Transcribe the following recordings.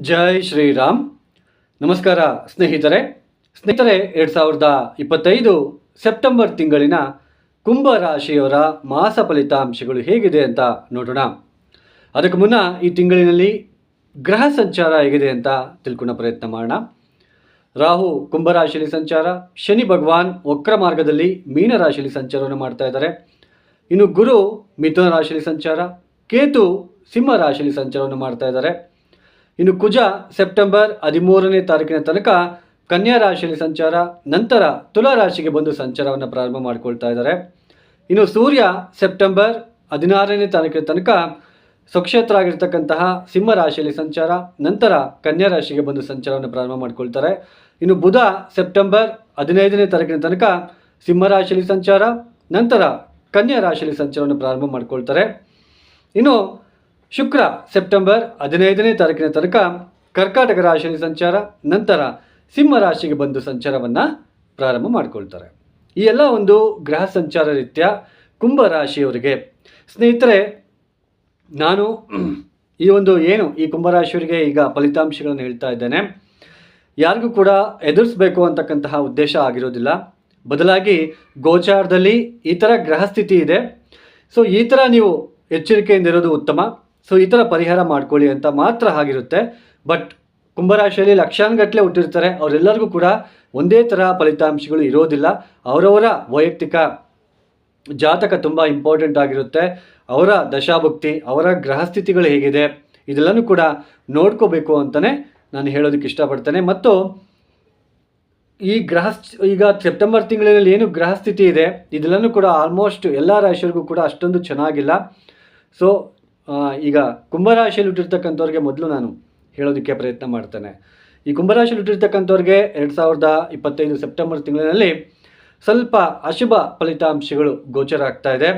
ಜೈ ಶ್ರೀರಾಮ್. ನಮಸ್ಕಾರ ಸ್ನೇಹಿತರೆ. ಸ್ನೇಹಿತರೆ, ಎರಡು ಸಾವಿರದ ಇಪ್ಪತ್ತೈದು ಸೆಪ್ಟೆಂಬರ್ ತಿಂಗಳಿನ ಕುಂಭ ರಾಶಿಯವರ ಮಾಸ ಫಲಿತಾಂಶಗಳು ಹೇಗಿದೆ ಅಂತ ನೋಡೋಣ. ಅದಕ್ಕೆ ಮುನ್ನ ಈ ತಿಂಗಳಿನಲ್ಲಿ ಗ್ರಹ ಸಂಚಾರ ಹೇಗಿದೆ ಅಂತ ತಿಳ್ಕೊಳ್ಳೋ ಪ್ರಯತ್ನ ಮಾಡೋಣ. ರಾಹು ಕುಂಭರಾಶಿಯಲ್ಲಿ ಸಂಚಾರ, ಶನಿ ಭಗವಾನ್ ವಕ್ರ ಮಾರ್ಗದಲ್ಲಿ ಮೀನ ರಾಶಿಯಲ್ಲಿ ಸಂಚಾರವನ್ನು ಮಾಡ್ತಾ ಇದ್ದಾರೆ. ಇನ್ನು ಗುರು ಮಿಥುನ ರಾಶಿಯಲ್ಲಿ ಸಂಚಾರ, ಕೇತು ಸಿಂಹ ರಾಶಿಯಲ್ಲಿ ಸಂಚಾರವನ್ನು ಮಾಡ್ತಾ ಇದ್ದಾರೆ. ಇನ್ನು ಕುಜ ಸೆಪ್ಟೆಂಬರ್ ಹದಿಮೂರನೇ ತಾರೀಕಿನ ತನಕ ಕನ್ಯಾ ರಾಶಿಯಲ್ಲಿ ಸಂಚಾರ, ನಂತರ ತುಲಾ ರಾಶಿಗೆ ಬಂದು ಸಂಚಾರವನ್ನು ಪ್ರಾರಂಭ ಮಾಡಿಕೊಳ್ತಾ ಇದ್ದಾರೆ. ಇನ್ನು ಸೂರ್ಯ ಸೆಪ್ಟೆಂಬರ್ ಹದಿನಾರನೇ ತಾರೀಕಿನ ತನಕ ಸ್ವಕ್ಷೇತ್ರ ಆಗಿರ್ತಕ್ಕಂತಹ ಸಿಂಹ ರಾಶಿಯಲ್ಲಿ ಸಂಚಾರ, ನಂತರ ಕನ್ಯಾ ರಾಶಿಗೆ ಬಂದು ಸಂಚಾರವನ್ನು ಪ್ರಾರಂಭ ಮಾಡಿಕೊಳ್ತಾರೆ. ಇನ್ನು ಬುಧ ಸೆಪ್ಟೆಂಬರ್ ಹದಿನೈದನೇ ತಾರೀಕಿನ ತನಕ ಸಿಂಹ ರಾಶಿಯಲ್ಲಿ ಸಂಚಾರ, ನಂತರ ಕನ್ಯಾ ರಾಶಿಯಲ್ಲಿ ಸಂಚಾರವನ್ನು ಪ್ರಾರಂಭ ಮಾಡಿಕೊಳ್ತಾರೆ. ಇನ್ನು ಶುಕ್ರ, ಸೆಪ್ಟೆಂಬರ್ ಹದಿನೈದನೇ ತಾರೀಕಿನ ತನಕ ಕರ್ಕಾಟಕ ರಾಶಿಯಲ್ಲಿ ಸಂಚಾರ, ನಂತರ ಸಿಂಹ ರಾಶಿಗೆ ಬಂದು ಸಂಚಾರವನ್ನು ಪ್ರಾರಂಭ ಮಾಡಿಕೊಳ್ತಾರೆ. ಈ ಎಲ್ಲ ಒಂದು ಗ್ರಹ ಸಂಚಾರ ರೀತ್ಯ ಕುಂಭ ರಾಶಿಯವರಿಗೆ. ಸ್ನೇಹಿತರೆ, ನಾನು ಈ ಒಂದು ಏನು ಈ ಕುಂಭರಾಶಿಯವರಿಗೆ ಈಗ ಫಲಿತಾಂಶಗಳನ್ನು ಹೇಳ್ತಾ ಇದ್ದೇನೆ. ಯಾರಿಗೂ ಕೂಡ ಎದುರಿಸಬೇಕು ಅಂತಕ್ಕಂತಹ ಉದ್ದೇಶ ಆಗಿರೋದಿಲ್ಲ. ಬದಲಾಗಿ ಗೋಚಾರದಲ್ಲಿ ಈ ಥರ ಗ್ರಹಸ್ಥಿತಿ ಇದೆ. ಸೊ ಈ ಥರ ನೀವು ಎಚ್ಚರಿಕೆಯಿಂದ ಇರೋದು ಉತ್ತಮ. ಸೊ ಈ ಥರ ಪರಿಹಾರ ಮಾಡ್ಕೊಳ್ಳಿ ಅಂತ ಮಾತ್ರ ಆಗಿರುತ್ತೆ ಬಟ್ ಕುಂಭರಾಶಿಯಲ್ಲಿ ಲಕ್ಷಾನುಗಟ್ಟಲೆ ಹುಟ್ಟಿರ್ತಾರೆ. ಅವರೆಲ್ಲರಿಗೂ ಕೂಡ ಒಂದೇ ಥರ ಫಲಿತಾಂಶಗಳು ಇರೋದಿಲ್ಲ. ಅವರವರ ವೈಯಕ್ತಿಕ ಜಾತಕ ತುಂಬ ಇಂಪಾರ್ಟೆಂಟ್ ಆಗಿರುತ್ತೆ. ಅವರ ದಶಾಭುಕ್ತಿ, ಅವರ ಗ್ರಹಸ್ಥಿತಿಗಳು ಹೇಗಿದೆ, ಇದೆಲ್ಲನೂ ಕೂಡ ನೋಡ್ಕೋಬೇಕು ಅಂತಲೇ ನಾನು ಹೇಳೋದಕ್ಕೆ ಇಷ್ಟಪಡ್ತೇನೆ. ಮತ್ತು ಈ ಗ್ರಹ ಈಗ ಸೆಪ್ಟೆಂಬರ್ ತಿಂಗಳಲ್ಲಿ ಏನು ಗ್ರಹಸ್ಥಿತಿ ಇದೆ, ಇದೆಲ್ಲನೂ ಕೂಡ ಆಲ್ಮೋಸ್ಟ್ ಎಲ್ಲ ರಾಶಿಯರಿಗೂ ಕೂಡ ಅಷ್ಟೊಂದು ಚೆನ್ನಾಗಿಲ್ಲ. ಸೊ ಈಗ ಕುಂಭರಾಶಿಯಲ್ಲಿ ಹುಟ್ಟಿರ್ತಕ್ಕಂಥವ್ರಿಗೆ ಮೊದಲು ನಾನು ಹೇಳೋದಕ್ಕೆ ಪ್ರಯತ್ನ ಮಾಡ್ತೇನೆ. ಈ ಕುಂಭರಾಶಿಯಲ್ಲಿ ಹುಟ್ಟಿರ್ತಕ್ಕಂಥವ್ರಿಗೆ ಎರಡು ಸಾವಿರದ ಇಪ್ಪತ್ತೈದು ಸೆಪ್ಟೆಂಬರ್ ತಿಂಗಳಿನಲ್ಲಿ ಸ್ವಲ್ಪ ಅಶುಭ ಫಲಿತಾಂಶಗಳು ಗೋಚರ ಆಗ್ತಾ ಇದೆ.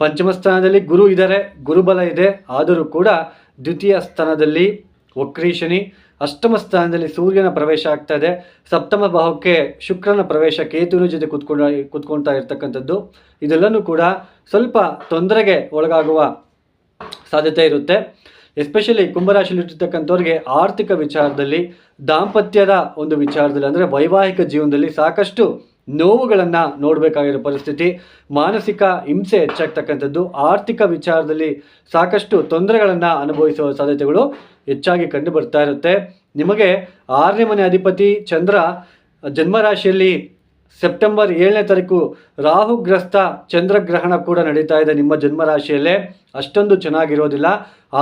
ಪಂಚಮ ಸ್ಥಾನದಲ್ಲಿ ಗುರು ಇದ್ದಾರೆ, ಗುರುಬಲ ಇದೆ. ಆದರೂ ಕೂಡ ದ್ವಿತೀಯ ಸ್ಥಾನದಲ್ಲಿ ವಕ್ರೀಶನಿ ಅಷ್ಟಮ ಸ್ಥಾನದಲ್ಲಿ ಸೂರ್ಯನ ಪ್ರವೇಶ ಆಗ್ತಾ ಇದೆ. ಸಪ್ತಮ ಭಾವಕ್ಕೆ ಶುಕ್ರನ ಪ್ರವೇಶ ಕೇತುವಿನ ಜೊತೆ ಕುತ್ಕೊಂಡ ಕೂತ್ಕೊಳ್ತಾ ಇರ್ತಕ್ಕಂಥದ್ದು. ಇದೆಲ್ಲನೂ ಕೂಡ ಸ್ವಲ್ಪ ತೊಂದರೆಗೆ ಒಳಗಾಗುವ ಸಾಧ್ಯತೆ ಇರುತ್ತೆ. ಎಸ್ಪೆಷಲಿ ಕುಂಭರಾಶಿಯಲ್ಲಿರ್ತಕ್ಕಂಥವ್ರಿಗೆ ಆರ್ಥಿಕ ವಿಚಾರದಲ್ಲಿ, ದಾಂಪತ್ಯದ ಒಂದು ವಿಚಾರದಲ್ಲಿ ಅಂದರೆ ವೈವಾಹಿಕ ಜೀವನದಲ್ಲಿ ಸಾಕಷ್ಟು ನೋವುಗಳನ್ನು ನೋಡಬೇಕಾಗಿರೋ ಪರಿಸ್ಥಿತಿ, ಮಾನಸಿಕ ಹಿಂಸೆ ಹೆಚ್ಚಾಗ್ತಕ್ಕಂಥದ್ದು, ಆರ್ಥಿಕ ವಿಚಾರದಲ್ಲಿ ಸಾಕಷ್ಟು ತೊಂದರೆಗಳನ್ನು ಅನುಭವಿಸುವ ಸಾಧ್ಯತೆಗಳು ಹೆಚ್ಚಾಗಿ ಕಂಡು ಬರ್ತಾ ಇರುತ್ತೆ. ನಿಮಗೆ ಆರನೇ ಮನೆ ಅಧಿಪತಿ ಚಂದ್ರ, ಜನ್ಮರಾಶಿಯಲ್ಲಿ ಸೆಪ್ಟೆಂಬರ್ ಏಳನೇ ತಾರೀಕು ರಾಹುಗ್ರಸ್ತ ಚಂದ್ರಗ್ರಹಣ ಕೂಡ ನಡೀತಾ ಇದೆ ನಿಮ್ಮ ಜನ್ಮರಾಶಿಯಲ್ಲೇ. ಅಷ್ಟೊಂದು ಚೆನ್ನಾಗಿರೋದಿಲ್ಲ.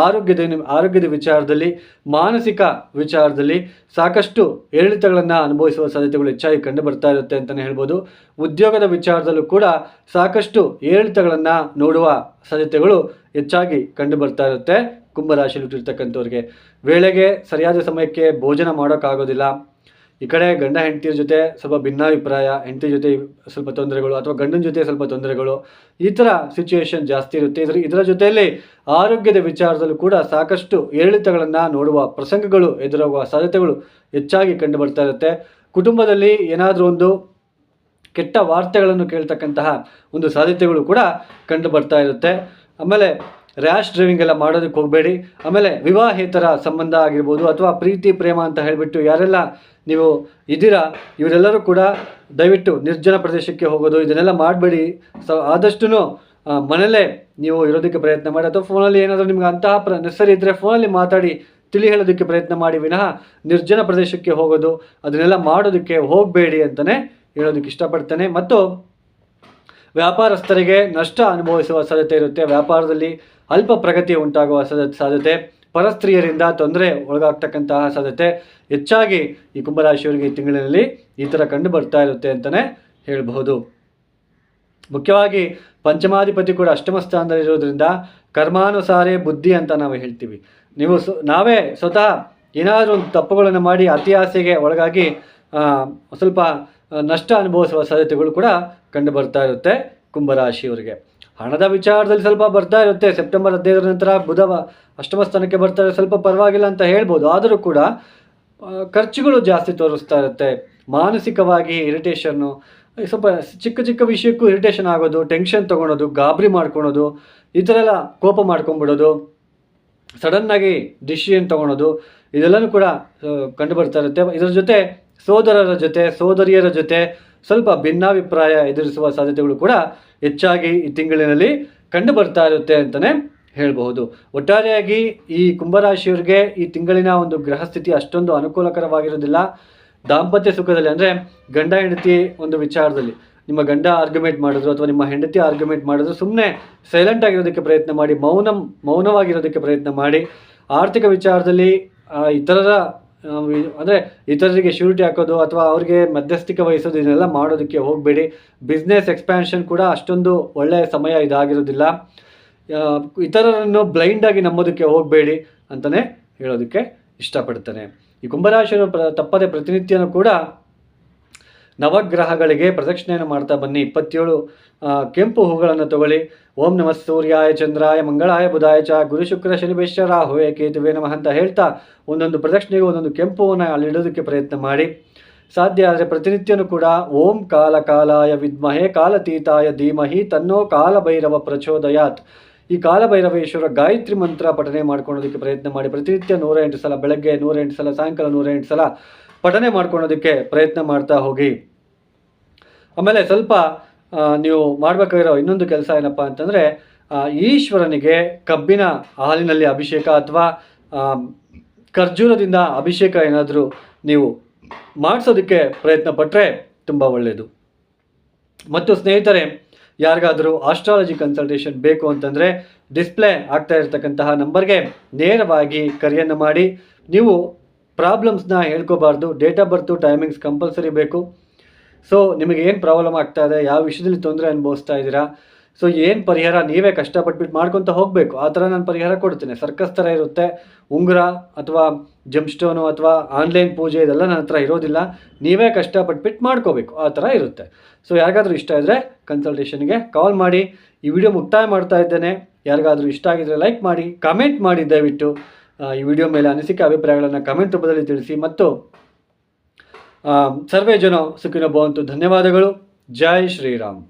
ಆರೋಗ್ಯದ ಆರೋಗ್ಯದ ವಿಚಾರದಲ್ಲಿ, ಮಾನಸಿಕ ವಿಚಾರದಲ್ಲಿ ಸಾಕಷ್ಟು ಏರಿಳಿತಗಳನ್ನು ಅನುಭವಿಸುವ ಸಾಧ್ಯತೆಗಳು ಹೆಚ್ಚಾಗಿ ಕಂಡು ಬರ್ತಾ ಇರುತ್ತೆ ಅಂತಲೇ ಹೇಳ್ಬೋದು. ಉದ್ಯೋಗದ ವಿಚಾರದಲ್ಲೂ ಕೂಡ ಸಾಕಷ್ಟು ಏರಿಳಿತಗಳನ್ನು ನೋಡುವ ಸಾಧ್ಯತೆಗಳು ಹೆಚ್ಚಾಗಿ ಕಂಡು ಬರ್ತಾ ಇರುತ್ತೆ. ಕುಂಭರಾಶಿಯಲ್ಲಿ ಹುಟ್ಟಿರ್ತಕ್ಕಂಥವ್ರಿಗೆ ವೇಳೆಗೆ ಸರಿಯಾದ ಸಮಯಕ್ಕೆ ಭೋಜನ ಮಾಡೋಕ್ಕಾಗೋದಿಲ್ಲ. ಈ ಕಡೆ ಗಂಡ ಹೆಂಡತಿಯ ಜೊತೆ ಸ್ವಲ್ಪ ಭಿನ್ನಾಭಿಪ್ರಾಯ, ಹೆಂಡತಿ ಜೊತೆ ಸ್ವಲ್ಪ ತೊಂದರೆಗಳು ಅಥವಾ ಗಂಡನ ಜೊತೆ ಸ್ವಲ್ಪ ತೊಂದರೆಗಳು, ಈ ಥರ ಸಿಚುವೇಶನ್ ಜಾಸ್ತಿ ಇರುತ್ತೆ. ಇದರ ಇದರ ಜೊತೆಯಲ್ಲಿ ಆರೋಗ್ಯದ ವಿಚಾರದಲ್ಲೂ ಕೂಡ ಸಾಕಷ್ಟು ಏರಿಳಿತಗಳನ್ನು ನೋಡುವ ಪ್ರಸಂಗಗಳು ಎದುರಾಗುವ ಸಾಧ್ಯತೆಗಳು ಹೆಚ್ಚಾಗಿ ಕಂಡು ಬರ್ತಾ ಇರುತ್ತೆ. ಕುಟುಂಬದಲ್ಲಿ ಏನಾದರೂ ಒಂದು ಕೆಟ್ಟ ವಾರ್ತೆಗಳನ್ನು ಕೇಳ್ತಕ್ಕಂತಹ ಒಂದು ಸಾಧ್ಯತೆಗಳು ಕೂಡ ಕಂಡು ಬರ್ತಾ ಇರುತ್ತೆ. ಆಮೇಲೆ ರ್ಯಾಶ್ ಡ್ರೈವಿಂಗ್ ಎಲ್ಲ ಮಾಡೋದಕ್ಕೆ ಹೋಗಬೇಡಿ. ಆಮೇಲೆ ವಿವಾಹೇತರ ಸಂಬಂಧ ಆಗಿರ್ಬೋದು ಅಥವಾ ಪ್ರೀತಿ, ಪ್ರೇಮ ಅಂತ ಹೇಳಿಬಿಟ್ಟು ಯಾರೆಲ್ಲ ನೀವು ಇದ್ದೀರಾ? ಇವರೆಲ್ಲರೂ ಕೂಡ ದಯವಿಟ್ಟು ನಿರ್ಜನ ಪ್ರದೇಶಕ್ಕೆ ಹೋಗೋದು, ಇದನ್ನೆಲ್ಲ ಮಾಡಬೇಡಿ. ಸೊ ಆದಷ್ಟು ಮನೆಯಲ್ಲೇ ನೀವು ಇರೋದಕ್ಕೆ ಪ್ರಯತ್ನ ಮಾಡಿ, ಅಥವಾ ಫೋನಲ್ಲಿ ಏನಾದರೂ ನಿಮ್ಗೆ ಅಂತಹ ಪ್ರ, ನೆಸರಿ ಇದ್ದರೆ ಫೋನಲ್ಲಿ ಮಾತಾಡಿ, ತಿಳಿ ಹೇಳೋದಕ್ಕೆ ಪ್ರಯತ್ನ ಮಾಡಿ, ವಿನಃ ನಿರ್ಜನ ಪ್ರದೇಶಕ್ಕೆ ಹೋಗೋದು, ಅದನ್ನೆಲ್ಲ ಮಾಡೋದಕ್ಕೆ ಹೋಗಬೇಡಿ ಅಂತಲೇ ಹೇಳೋದಕ್ಕೆ ಇಷ್ಟಪಡ್ತೇನೆ. ಮತ್ತು ವ್ಯಾಪಾರಸ್ಥರಿಗೆ ನಷ್ಟ ಅನುಭವಿಸುವ ಸಾಧ್ಯತೆ ಇರುತ್ತೆ. ವ್ಯಾಪಾರದಲ್ಲಿ ಅಲ್ಪ ಪ್ರಗತಿ ಉಂಟಾಗುವ ಸಾಧ್ಯತೆ. ಪರಸ್ತ್ರೀಯರಿಂದ ತೊಂದರೆ ಒಳಗಾಗ್ತಕ್ಕಂತಹ ಸಾಧ್ಯತೆ ಹೆಚ್ಚಾಗಿ ಈ ಕುಂಭರಾಶಿಯವರಿಗೆ ಈ ತಿಂಗಳಿನಲ್ಲಿ ಈ ಥರ ಕಂಡು ಬರ್ತಾ ಇರುತ್ತೆ ಅಂತಲೇ ಹೇಳಬಹುದು. ಮುಖ್ಯವಾಗಿ ಪಂಚಮಾಧಿಪತಿ ಕೂಡ ಅಷ್ಟಮ ಸ್ಥಾನದಲ್ಲಿ ಇರೋದ್ರಿಂದ ಕರ್ಮಾನುಸಾರೇ ಬುದ್ಧಿ ಅಂತ ನಾವು ಹೇಳ್ತೀವಿ. ನೀವು ಸ್ವ ನಾವೇ ಸ್ವತಃ ಏನಾದರೂ ಒಂದು ತಪ್ಪುಗಳನ್ನು ಮಾಡಿ ಅತಿ ಆಸೆಗೆ ಒಳಗಾಗಿ ಸ್ವಲ್ಪ ನಷ್ಟ ಅನುಭವಿಸುವ ಸಾಧ್ಯತೆಗಳು ಕೂಡ ಕಂಡು ಬರ್ತಾ ಇರುತ್ತೆ ಕುಂಭರಾಶಿಯವರಿಗೆ. ಹಣದ ವಿಚಾರದಲ್ಲಿ ಸ್ವಲ್ಪ ಬರ್ತಾ ಇರುತ್ತೆ. ಸೆಪ್ಟೆಂಬರ್ ಹದಿನೈದರ ನಂತರ ಬುಧವ ಅಷ್ಟಮ ಸ್ಥಾನಕ್ಕೆ ಬರ್ತಾರೆ. ಸ್ವಲ್ಪ ಪರವಾಗಿಲ್ಲ ಅಂತ ಹೇಳ್ಬೋದು. ಆದರೂ ಕೂಡ ಖರ್ಚುಗಳು ಜಾಸ್ತಿ ತೋರಿಸ್ತಾ ಇರುತ್ತೆ. ಮಾನಸಿಕವಾಗಿ ಇರಿಟೇಷನ್ನು ಸ್ವಲ್ಪ ಚಿಕ್ಕ ಚಿಕ್ಕ ವಿಷಯಕ್ಕೂ ಇರಿಟೇಷನ್ ಆಗೋದು ಟೆನ್ಷನ್ ತೊಗೊಳೋದು, ಗಾಬರಿ ಮಾಡ್ಕೊಳೋದು, ಈ ಥರ ಎಲ್ಲ ಕೋಪ ಮಾಡ್ಕೊಂಬಿಡೋದು ಸಡನ್ನಾಗಿ ಡಿಸಿಷನ್ ತೊಗೊಳೋದು, ಇದೆಲ್ಲನೂ ಕೂಡ ಕಂಡುಬರ್ತಾ ಕಂಡು ಬರ್ತಾ ಇರುತ್ತೆ. ಇದರ ಜೊತೆ ಸೋದರರ ಜೊತೆ, ಸೋದರಿಯರ ಜೊತೆ ಸ್ವಲ್ಪ ಭಿನ್ನಾಭಿಪ್ರಾಯ ಎದುರಿಸುವ ಸಾಧ್ಯತೆಗಳು ಕೂಡ ಹೆಚ್ಚಾಗಿ ಈ ತಿಂಗಳಿನಲ್ಲಿ ಕಂಡು ಬರ್ತಾ ಇರುತ್ತೆ ಅಂತಲೇ ಹೇಳಬಹುದು. ಒಟ್ಟಾರೆಯಾಗಿ ಈ ಕುಂಭರಾಶಿಯವರಿಗೆ ಈ ತಿಂಗಳಿನ ಒಂದು ಗ್ರಹ ಸ್ಥಿತಿ ಅಷ್ಟೊಂದು ಅನುಕೂಲಕರವಾಗಿರೋದಿಲ್ಲ ದಾಂಪತ್ಯ ಸುಖದಲ್ಲಿ ಅಂದರೆ ಗಂಡ, ಹೆಂಡತಿ ಒಂದು ವಿಚಾರದಲ್ಲಿ. ನಿಮ್ಮ ಗಂಡ ಆರ್ಗ್ಯುಮೆಂಟ್ ಮಾಡಿದ್ರು ಅಥವಾ ನಿಮ್ಮ ಹೆಂಡತಿ ಆರ್ಗ್ಯುಮೆಂಟ್ ಮಾಡಿದ್ರು ಸುಮ್ಮನೆ ಸೈಲೆಂಟ್ ಆಗಿರೋದಕ್ಕೆ ಪ್ರಯತ್ನ ಮಾಡಿ, ಮೌನ, ಮೌನವಾಗಿರೋದಕ್ಕೆ ಪ್ರಯತ್ನ ಮಾಡಿ, ಆರ್ಥಿಕ ವಿಚಾರದಲ್ಲಿ ಇತರರ ಅಂದರೆ ಇತರರಿಗೆ ಶ್ಯೂರಿಟಿ ಹಾಕೋದು ಅಥವಾ ಅವ್ರಿಗೆ ಮಧ್ಯಸ್ಥಿಕೆ ವಹಿಸೋದು ಇದನ್ನೆಲ್ಲ ಮಾಡೋದಕ್ಕೆ ಹೋಗಬೇಡಿ. ಬಿಸ್ನೆಸ್ ಎಕ್ಸ್ಪ್ಯಾನ್ಷನ್ ಕೂಡ ಅಷ್ಟೊಂದು ಒಳ್ಳೆಯ ಸಮಯ ಇದಾಗಿರೋದಿಲ್ಲ. ಇತರರನ್ನು ಬ್ಲೈಂಡಾಗಿ ನಂಬೋದಕ್ಕೆ ಹೋಗಬೇಡಿ ಅಂತಲೇ ಹೇಳೋದಕ್ಕೆ ಇಷ್ಟಪಡ್ತಾನೆ. ಈ ಕುಂಭರಾಶಿಯವರು ಪ್ರ ತಪ್ಪದೆ ಪ್ರತಿನಿತ್ಯನೂ ಕೂಡ ನವಗ್ರಹಗಳಿಗೆ ಪ್ರದಕ್ಷಿಣೆಯನ್ನು ಮಾಡ್ತಾ ಬನ್ನಿ. ಇಪ್ಪತ್ತೇಳು ಕೆಂಪು ಹೂಗಳನ್ನು ತಗೊಳ್ಳಿ. ಓಂ ನಮಃ ಸೂರ್ಯಾಯ ಚಂದ್ರಾಯ ಮಂಗಳಾಯ ಬುಧಾಯ ಚ ಗುರು ಶುಕ್ರ ಶನಿಬೇಶ್ವರ ರಾಹುವೆ ಕೇತುವೆ ನಮಃ ಅಂತ ಹೇಳ್ತಾ ಒಂದೊಂದು ಪ್ರದಕ್ಷಿಣೆಗೆ ಒಂದೊಂದು ಕೆಂಪುವನ್ನು ಅಲ್ಲಿ ಇಡೋದಕ್ಕೆ ಪ್ರಯತ್ನ ಮಾಡಿ. ಸಾಧ್ಯ ಆದರೆ ಪ್ರತಿನಿತ್ಯನೂ ಕೂಡ ಓಂ ಕಾಲ ಕಾಲಾಯ ವಿದ್ಮಹೆ ಕಾಲತೀತಾಯ ಧೀಮಹಿ ತನ್ನೋ ಕಾಲಭೈರವ ಪ್ರಚೋದಯಾತ್. ಈ ಕಾಲಭೈರವೇಶ್ವರ ಗಾಯತ್ರಿ ಮಂತ್ರ ಪಠನೆ ಮಾಡ್ಕೊಳ್ಳೋದಕ್ಕೆ ಪ್ರಯತ್ನ ಮಾಡಿ. ಪ್ರತಿನಿತ್ಯ ನೂರ ಎಂಟು ಸಲ, ಬೆಳಗ್ಗೆ ನೂರ ಎಂಟು ಸಲ, ಸಾಯಂಕಾಲ ನೂರ ಎಂಟು ಸಲ ಪಠನೆ ಮಾಡ್ಕೊಳ್ಳೋದಕ್ಕೆ ಪ್ರಯತ್ನ ಮಾಡ್ತಾ ಹೋಗಿ. ಆಮೇಲೆ ಸ್ವಲ್ಪ ನೀವು ಮಾಡಬೇಕಾಗಿರೋ ಇನ್ನೊಂದು ಕೆಲಸ ಏನಪ್ಪ ಅಂತಂದರೆ ಈಶ್ವರನಿಗೆ ಕಬ್ಬಿನ ಹಾಲಿನಲ್ಲಿ ಅಭಿಷೇಕ ಅಥವಾ ಖರ್ಜೂರದಿಂದ ಅಭಿಷೇಕ ಏನಾದರೂ ನೀವು ಮಾಡಿಸೋದಕ್ಕೆ ಪ್ರಯತ್ನ ಪಟ್ಟರೆ ತುಂಬ ಒಳ್ಳೆಯದು ಮತ್ತು ಸ್ನೇಹಿತರೆ ಯಾರಿಗಾದರೂ ಆಸ್ಟ್ರಾಲಜಿ ಕನ್ಸಲ್ಟೇಷನ್ ಬೇಕು ಅಂತಂದರೆ ಡಿಸ್ಪ್ಲೇ ಆಗ್ತಾ ಇರತಕ್ಕಂತಹ ನಂಬರ್ಗೆ ನೇರವಾಗಿ ಕರೆಯನ್ನು ಮಾಡಿ. ನೀವು ಪ್ರಾಬ್ಲಮ್ಸ್ನ ಹೇಳ್ಕೋಬಾರ್ದು date of birth timings compulsory ಬೇಕು. ಸೊ ನಿಮಗೆ ಏನು ಪ್ರಾಬ್ಲಮ್ ಆಗ್ತಾ ಇದೆ, ಯಾವ ವಿಷಯದಲ್ಲಿ ತೊಂದರೆ ಅನುಭವಿಸ್ತಾ ಇದ್ದೀರಾ ಸೊ ಏನು ಪರಿಹಾರ? ನೀವೇ ಕಷ್ಟಪಟ್ಬಿಟ್ಟು ಮಾಡ್ಕೊತ ಹೋಗಬೇಕು. ಆ ಥರ ನಾನು ಪರಿಹಾರ ಕೊಡ್ತೀನಿ. ಸರ್ಕಸ್ ಥರ ಇರುತ್ತೆ. ಉಂಗುರ ಅಥವಾ ಜಂಪ್ಸ್ಟೋನು ಅಥವಾ ಆನ್ಲೈನ್ ಪೂಜೆ ಇದೆಲ್ಲ ನನ್ನ ಹತ್ರ ಇರೋದಿಲ್ಲ. ನೀವೇ ಕಷ್ಟಪಟ್ಬಿಟ್ಟು ಮಾಡ್ಕೋಬೇಕು. ಆ ಥರ ಇರುತ್ತೆ. ಸೊ ಯಾರಿಗಾದರೂ ಇಷ್ಟ ಇದ್ದರೆ ಕನ್ಸಲ್ಟೇಷನ್ಗೆ ಕಾಲ್ ಮಾಡಿ. ಈ ವಿಡಿಯೋ ಮುಕ್ತಾಯ ಮಾಡ್ತಾ ಇದ್ದೇನೆ. ಯಾರಿಗಾದರೂ ಇಷ್ಟ ಆಗಿದ್ರೆ ಲೈಕ್ ಮಾಡಿ ಕಮೆಂಟ್ ಮಾಡಿ ದಯವಿಟ್ಟು. ಈ ವಿಡಿಯೋ ಮೇಲೆ ಅನಿಸಿಕೆ ಅಭಿಪ್ರಾಯಗಳನ್ನು ಕಮೆಂಟ್ ರೂಪದಲ್ಲಿ ತಿಳಿಸಿ. ಮತ್ತು ಸರ್ವೇ ಜನ ಸುಖಿನೋ ಧನ್ಯವಾದಗಳು. ಜೈ ಶ್ರೀರಾಮ್.